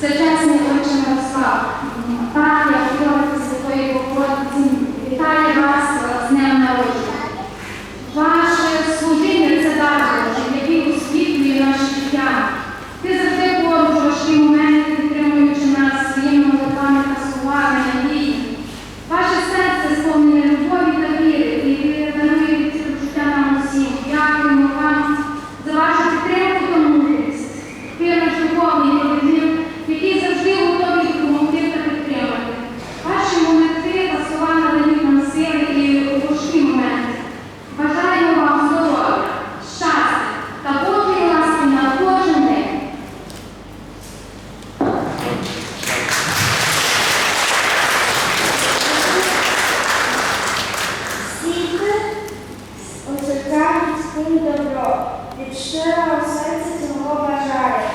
Всечесний отче Мирослав, оця добро, від щирого серця цього бажає,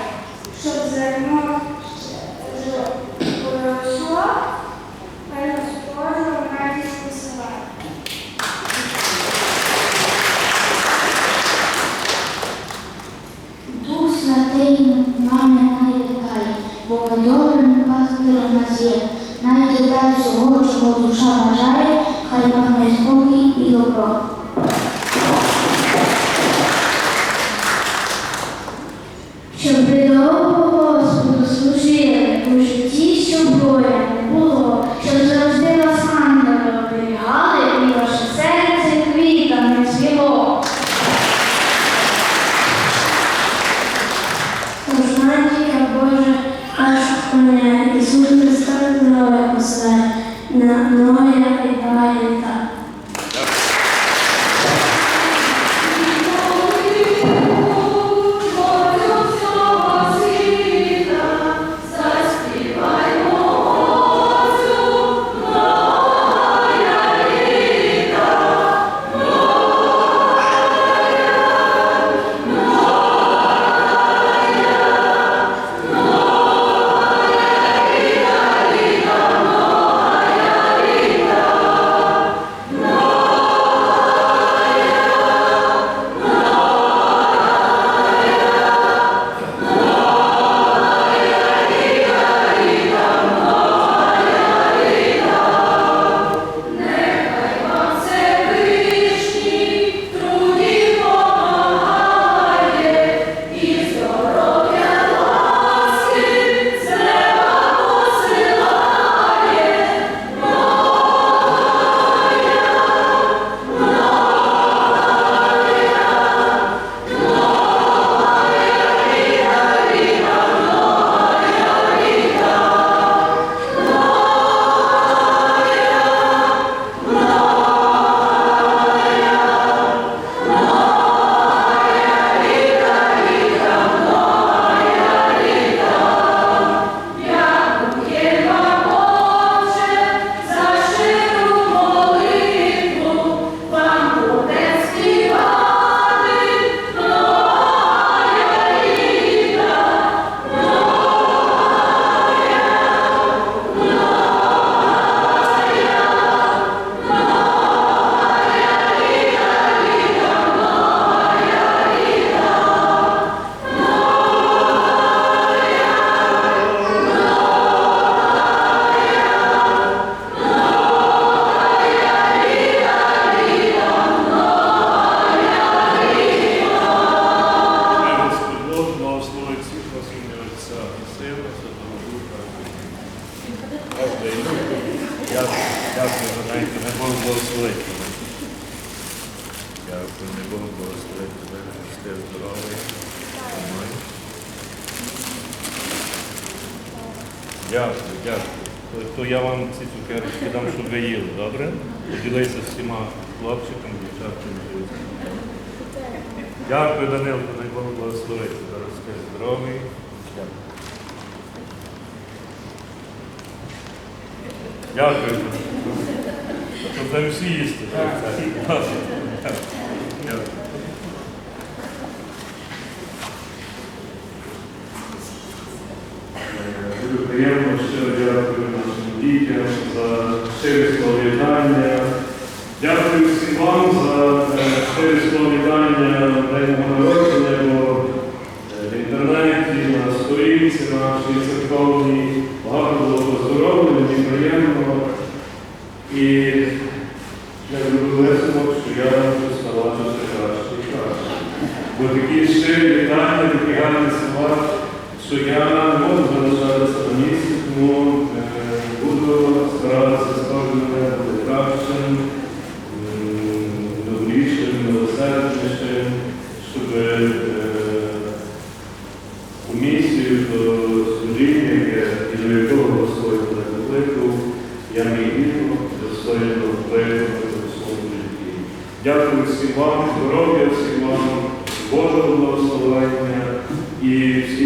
щоб зерно поросло, хай Господь радість посилає. Дух Святий нам не нарікає, бо добрим пастиром нас є. Навіть дай всього, чого душа Щоб довго Господу служили у житті, що боля Правда. Дякую, дякую, не Бог благословить тебе. Дякую, не Бог благословить тебе, ти здоровий. Дякую, дякую. То, я вам ці цукерочки дам, щоб ви їли, добре? Поділися з всіма хлопчиками, дівчатками. Дякую, Данилко, дай Бог благословить. Зараз ти здоровий. Дякую. Щоб там всі їсти. Дякую. Дякую. Дуже приємно, щиро дякую нашим дітям за щирі сповідання. Дякую всім вам за е, щирі сповідання я що я можу ставати все краще і краще. Бо такі щирі вітання, такі гарні слова, що я можу залишатися на місці, тому е, буду старатися з кожним бути кращим, добрішим, милосерднішим, щоб е, у місію до служіння, до якого Господь мене я мій гідно достойно виконати у своєму житті. Дякую всім вам, здоров'я всім вам, Божого благословення і всіх